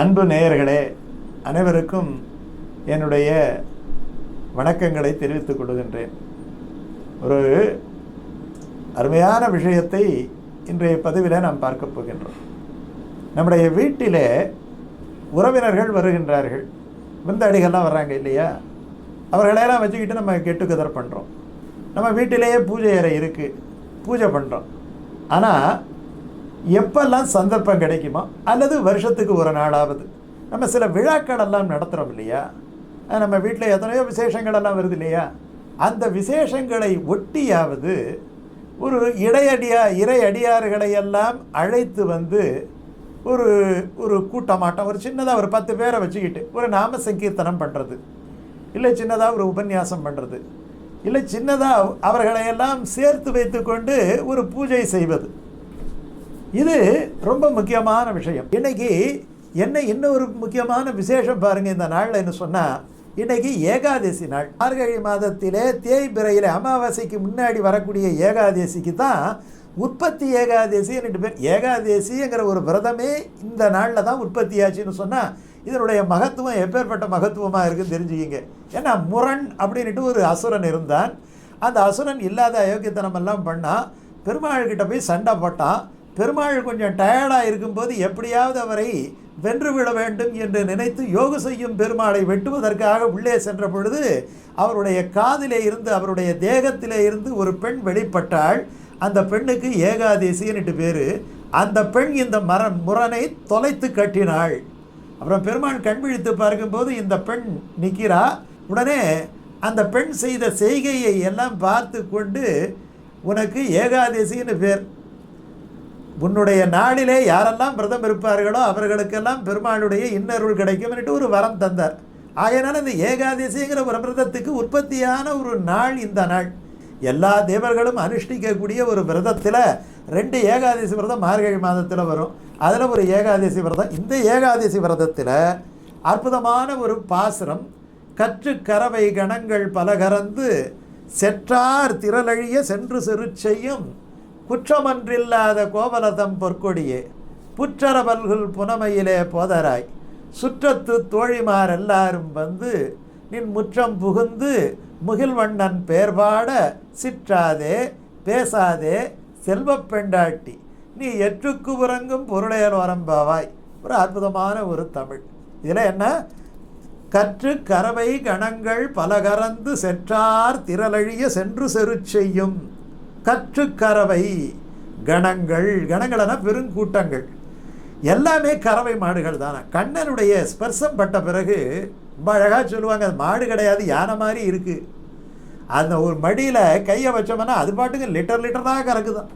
அன்பு நேயர்களே அனைவருக்கும் என்னுடைய வணக்கங்களை தெரிவித்துக் கொள்கின்றேன். ஒரு அருமையான விஷயத்தை இன்றைய பதிவில் நாம் பார்க்க போகின்றோம். நம்முடைய வீட்டிலே உறவினர்கள் வருகின்றார்கள். விருந்தாடிகள்லாம் வர்றாங்க இல்லையா? அவர்களையெல்லாம் வச்சுக்கிட்டு நம்ம கெட்டு பண்ணுறோம் நம்ம வீட்டிலேயே பூஜை அறை இருக்குது பூஜை பண்ணுறோம் ஆனால் எப்பெல்லாம் சந்தர்ப்பம் கிடைக்குமோ அல்லது வருஷத்துக்கு ஒரு நாளாவது நம்ம சில விழாக்கள் எல்லாம் நடத்துகிறோம் இல்லையா நம்ம வீட்டில் எத்தனையோ விசேஷங்கள் எல்லாம் வருது இல்லையா? அந்த விசேஷங்களை ஒட்டியாவது ஒரு இடையடியா இறை அடியார்களை எல்லாம் அழைத்து வந்து ஒரு ஒரு கூட்டமாட்டம் ஒரு சின்னதாக ஒரு பத்து பேரை வச்சுக்கிட்டு ஒரு நாம சங்கீர்த்தனம் பண்ணுறது இல்லை சின்னதாக ஒரு உபன்யாசம் பண்ணுறது இல்லை சின்னதாக அவர்களையெல்லாம் சேர்த்து வைத்துக்கொண்டு ஒரு பூஜை செய்வது. இது ரொம்ப முக்கியமான விஷயம். இன்னைக்கு என்ன இன்னொரு முக்கியமான விசேஷம் பாருங்க இந்த நாளில் என்ன சொன்னால் இன்னைக்கு ஏகாதசி நாள். மார்கழி மாதத்திலே தேய்பிறையில் அமாவாசைக்கு முன்னாடி வரக்கூடிய ஏகாதசிக்கு தான் உற்பத்தி ஏகாதசி ரெண்டு பேர் ஏகாதசிங்கிற ஒரு விரதமே இந்த நாளில் தான் உற்பத்தி ஆச்சுன்னு சொன்னால் இதனுடைய மகத்துவம் எப்பேற்பட்ட மகத்துவமாக இருக்குன்னு தெரிஞ்சுக்கிங்க. ஏன்னா முரண் அப்படின்ட்டு ஒரு அசுரன் இருந்தான். அந்த அசுரன் இல்லாத அயோக்கியத்தனமெல்லாம் பண்ணால் பண்ணால் பெருமாள்கிட்ட போய் சண்டை போட்டான். பெருமாள் கொஞ்சம் டயர்டாக இருக்கும்போது எப்படியாவது அவரை வென்று விட வேண்டும் என்று நினைத்து யோகு செய்யும் பெருமாளை வெட்டுவதற்காக உள்ளே சென்ற பொழுது அவருடைய காதிலே இருந்து அவருடைய தேகத்திலே இருந்து ஒரு பெண் வெளிப்பட்டாள். அந்த பெண்ணுக்கு ஏகாதேசின்னுட்டு பேர். அந்த பெண் இந்த மர முரணை தொலைத்து கட்டினாள். அப்புறம் பெருமான் கண் விழித்து பார்க்கும்போது இந்த பெண் நிற்கிறா உடனே அந்த பெண் செய்த செய்கையை எல்லாம் பார்த்து கொண்டு உனக்கு ஏகாதசின்னு பேர். உன்னுடைய நாளிலே யாரெல்லாம் விரதம் இருப்பார்களோ அவர்களுக்கெல்லாம் பெருமாளுடைய இன்னருள் கிடைக்கும்னுட்டு ஒரு வரம் தந்தார். ஆயினால் இந்த ஏகாதசிங்கிற ஒரு விரதத்துக்கு உற்பத்தியான ஒரு நாள் இந்த நாள். எல்லா தேவர்களும் அனுஷ்டிக்கக்கூடிய ஒரு விரதத்தில் ரெண்டு ஏகாதசி விரதம் மார்கழி மாதத்தில் வரும். அதில் ஒரு ஏகாதசி விரதம். இந்த ஏகாதசி விரதத்தில் அற்புதமான ஒரு பாசுரம் கற்று கரவை கணங்கள் பல கறந்து செற்றார் திரளழிய சென்று செரு குற்றமன்றில்லாத கோவலதம் பொற்கொடியே புற்றரவல்குல் புனமையிலே போதராய். சுற்றத்து தோழிமார் எல்லாரும் வந்து நின் முற்றம் புகுந்து முகில்வண்ணன் பேர்பாட சிற்றாதே பேசாதே செல்வப் பெண்டாட்டி நீ எற்றுக்கு உறங்கும் பொருளையல் வரம்பாவாய். ஒரு அற்புதமான ஒரு தமிழ். இதில் என்ன? கற்று கரவை கணங்கள் பல கறந்து செற்றார் திரளழிய சென்று செரு செய்யும். கற்று கறவை கணங்கள். கணங்களென பெருங்கூட்டங்கள் எல்லாமே கறவை மாடுகள் தானே? கண்ணனுடைய ஸ்பர்சம் பட்ட பிறகு ரொம்ப அழகாக சொல்லுவாங்க அது மாடு கிடையாது யானை மாதிரி இருக்குது அந்த ஒரு மடியில் கையை வச்சோம்னா அது பாட்டுக்கு லிட்டர் லிட்டராக கறக்குதான்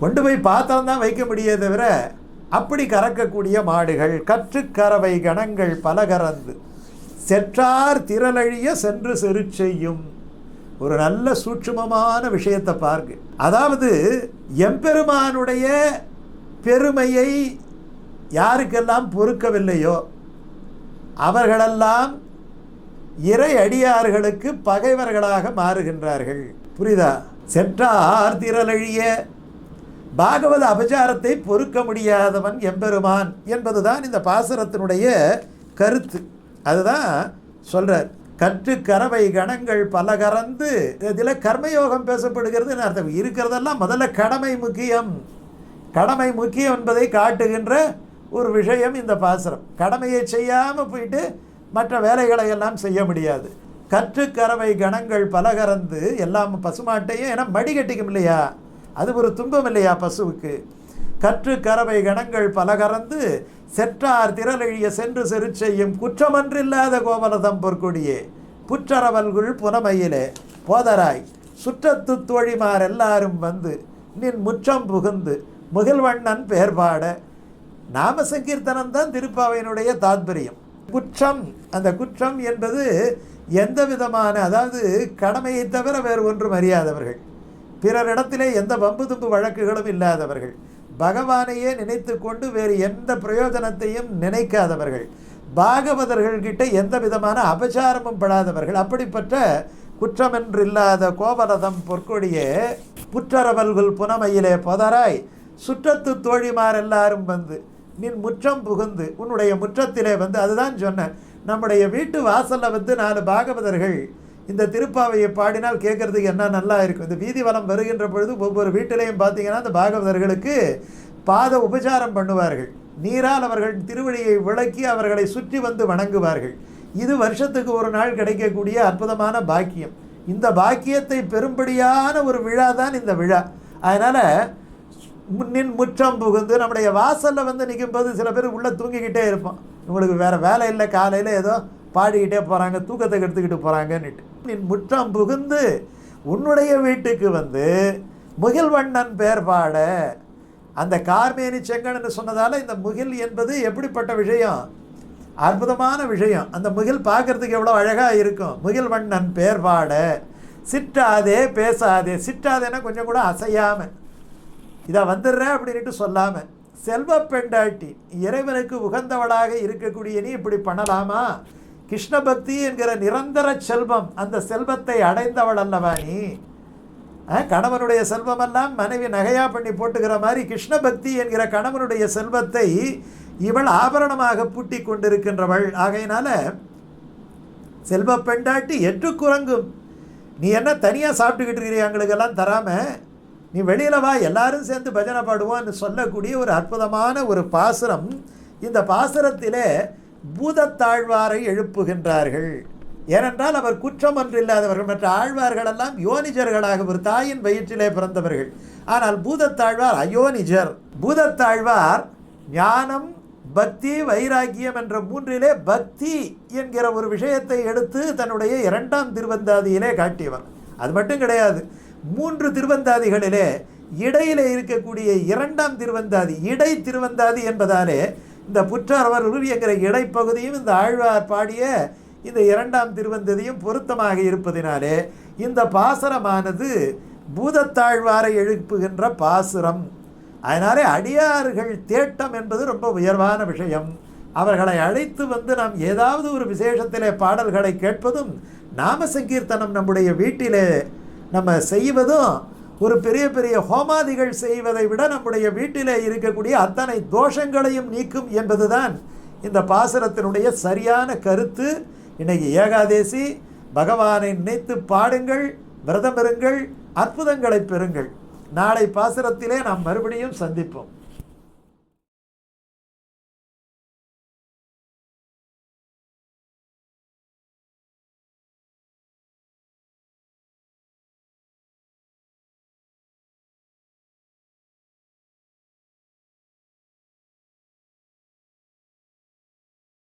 கொண்டு போய் பாத்திரம் தான் வைக்க முடியாது தவிர அப்படி கறக்கக்கூடிய மாடுகள் கற்று கறவை கணங்கள் பல கறந்து செற்றார் திரளழிய சென்று செரு செய்யும் ஒரு நல்ல சூட்சுமமான விஷயத்தை பாருங்க. அதாவது எம்பெருமானுடைய பெருமையை யாருக்கெல்லாம் பொறுக்கவில்லையோ அவர்களெல்லாம் இறை அடியார்களுக்கு பகைவர்களாக மாறுகின்றார்கள். புரியுதா? செற்றார் திரளழிய பாகவத அபச்சாரத்தை பொறுக்க முடியாதவன் எம்பெருமான் என்பதுதான் இந்த பாசுரத்தினுடைய கருத்து. அதுதான் சொல்கிறார் கற்று கரவை கணங்கள் பல கறந்து இதில் கர்மயோகம் பேசப்படுகிறதுன்னு அர்த்தம். இருக்கிறதெல்லாம் முதல்ல கடமை முக்கியம். கடமை முக்கியம் என்பதை காட்டுகின்ற ஒரு விஷயம் இந்த பாசுரம். கடமையை செய்யாமல் போயிட்டு மற்ற வேலைகளை எல்லாம் செய்ய முடியாது. கற்று கறவை கணங்கள் பல கறந்து எல்லாம் பசுமாட்டையும் ஏன்னா மடி கட்டிக்கும் இல்லையா? அது ஒரு துன்பம் இல்லையா பசுவுக்கு? கற்று கறவை கணங்கள் பல கறந்து செற்றார் திரளெழிய சென்று செரு செய்யும் குற்றமன்றில்லாத கோவலதம் பொற்கொடியே. புற்றரவல்குள் புனமையிலே போதராய் சுற்றத்து தோழிமார் எல்லாரும் வந்து நின் முற்றம் புகுந்து முகில்வண்ணன் பேர்பாட நாம சங்கீர்த்தனம் தான் திருப்பாவையினுடைய தாத்பரியம். குற்றம் அந்த குற்றம் என்பது எந்த விதமான அதாவது கடமையை தவிர வேறு ஒன்றும் அறியாதவர்கள். பிறரிடத்திலே எந்த வம்பு தும்பு வழக்குகளும் இல்லாதவர்கள். பகவானையே நினைத்து கொண்டு வேறு எந்த பிரயோஜனத்தையும் நினைக்காதவர்கள். பாகவதர்கள்கிட்ட எந்த விதமான அபச்சாரமும் படாதவர்கள். அப்படிப்பட்ட குற்றமென்றில்லாத கோவலதம் பொற்கொடியே புற்றரவல்குல் புனமையிலே பொதராய் சுற்றத்து தோழிமார் எல்லாரும் வந்து நின் முற்றம் புகுந்து உன்னுடைய முற்றத்திலே வந்து அதுதான் சொன்னேன் நம்முடைய வீட்டு வாசலில் வந்து நாலு பாகவதர்கள் இந்த திருப்பாவையை பாடினால் கேட்கறதுக்கு என்ன நல்லா இருக்கும்? இந்த வீதி வளம் வருகின்ற பொழுது ஒவ்வொரு வீட்டிலையும் பார்த்தீங்கன்னா அந்த பாகவதர்களுக்கு பாத உபச்சாரம் பண்ணுவார்கள். நீரால் அவர்கள் திருவடியை விளக்கி அவர்களை சுற்றி வந்து வணங்குவார்கள். இது வருஷத்துக்கு ஒரு நாள் கிடைக்கக்கூடிய அற்புதமான பாக்கியம். இந்த பாக்கியத்தை பெரும்படியான ஒரு விழா தான் இந்த விழா. அதனால் முன்னின் முற்றம் புகுந்து நம்முடைய வாசலில் வந்து நிற்கும்போது சில பேர் உள்ளே தூங்கிக்கிட்டே இருப்போம். உங்களுக்கு வேறு வேலை இல்லை. காலையில் ஏதோ பாடிக்கிட்டே போகிறாங்க தூக்கத்தை எடுத்துக்கிட்டு போகிறாங்கன்னுட்டு நின் முற்றம் புகுந்து உன்னுடைய வீட்டுக்கு வந்து முகில்வண்ணன் பேர் பாட அந்த கார்மேனி செங்கன்னு சொன்னதால் இந்த முகில் என்பது எப்படிப்பட்ட விஷயம்? அற்புதமான விஷயம். அந்த முகில் பார்க்கறதுக்கு எவ்வளோ அழகாக இருக்கும். முகில் வண்ணன் பேர் பாட சிற்றாதே பேசாதே சிற்றாதேன்னா கொஞ்சம் கூட அசையாமல் இதை வந்துடுறேன் அப்படின்ட்டு சொல்லாமல் செல்வ பெண்டாட்டி இறைவனுக்கு உகந்தவளாக இருக்கக்கூடிய நீ இப்படி பண்ணலாமா? கிருஷ்ணபக்தி என்கிற நிரந்தர செல்வம் அந்த செல்வத்தை அடைந்தவள் அல்லவா நீ? ஆ, கணவனுடைய செல்வமெல்லாம் மனைவி நகையா பண்ணி போட்டுக்கிற மாதிரி கிருஷ்ணபக்தி என்கிற கணவனுடைய செல்வத்தை இவள் ஆபரணமாக பூட்டி கொண்டிருக்கின்றவள். ஆகையினால செல்வ பெண்டாட்டி எட்டு குரங்கும். நீ என்ன தனியாக சாப்பிட்டுக்கிட்டு இருக்கிறீ எங்களுக்கெல்லாம் தராம? நீ வெளியில் வா எல்லாரும் சேர்ந்து பஜனை பாடுவோம்னு சொல்லக்கூடிய ஒரு அற்புதமான ஒரு பாசுரம். இந்த பாசுரத்திலே பூதத்தாழ்வாரை எழுப்புகின்றார்கள். ஏனென்றால் அவர் குற்றம் ஒன்று இல்லாதவர்கள் மற்ற ஆழ்வார்களெல்லாம் யோனிஜர்களாக ஒரு தாயின் வயிற்றிலே பிறந்தவர்கள். ஆனால் பூதத்தாழ்வார் அயோனிஜர். பூதத்தாழ்வார் ஞானம் பக்தி வைராக்கியம் என்ற மூன்றிலே பக்தி என்கிற ஒரு விஷயத்தை எடுத்து தன்னுடைய இரண்டாம் திருவந்தாதியிலே காட்டியவர். அது மட்டும் கிடையாது மூன்று திருவந்தாதிகளிலே இடையிலே இருக்கக்கூடிய இரண்டாம் திருவந்தாதி இடை திருவந்தாதி என்பதாலே இந்த புற்றரவர் உருவி என்கிற இடைப்பகுதியும் இந்த ஆழ்வார் பாடிய இந்த இரண்டாம் திருவந்ததியும் பொருத்தமாக இருப்பதினாலே இந்த பாசரமானது பூதத்தாழ்வாரை எழுப்புகின்ற பாசுரம். அதனாலே அடியார்கள் தேட்டம் என்பது ரொம்ப உயர்வான விஷயம். அவர்களை அழைத்து வந்து நாம் ஏதாவது ஒரு விசேஷத்திலே பாடல்களை கேட்பதும் நாம சங்கீர்த்தனம் நம்முடைய வீட்டிலே நம்ம செய்வதும் ஒரு பெரிய பெரிய ஹோமாதிகள் செய்வதை விட நம்முடைய வீட்டிலே இருக்கக்கூடிய அத்தனை தோஷங்களையும் நீக்கும் என்பதுதான் இந்த பாசுரத்தினுடைய சரியான கருத்து. இன்னைக்கு ஏகாதேசி பகவானை நினைத்து பாடுங்கள் விரதமிருங்கள் அற்புதங்களை பெறுங்கள். நாளை பாசுரத்திலே நாம் மறுபடியும் சந்திப்போம்.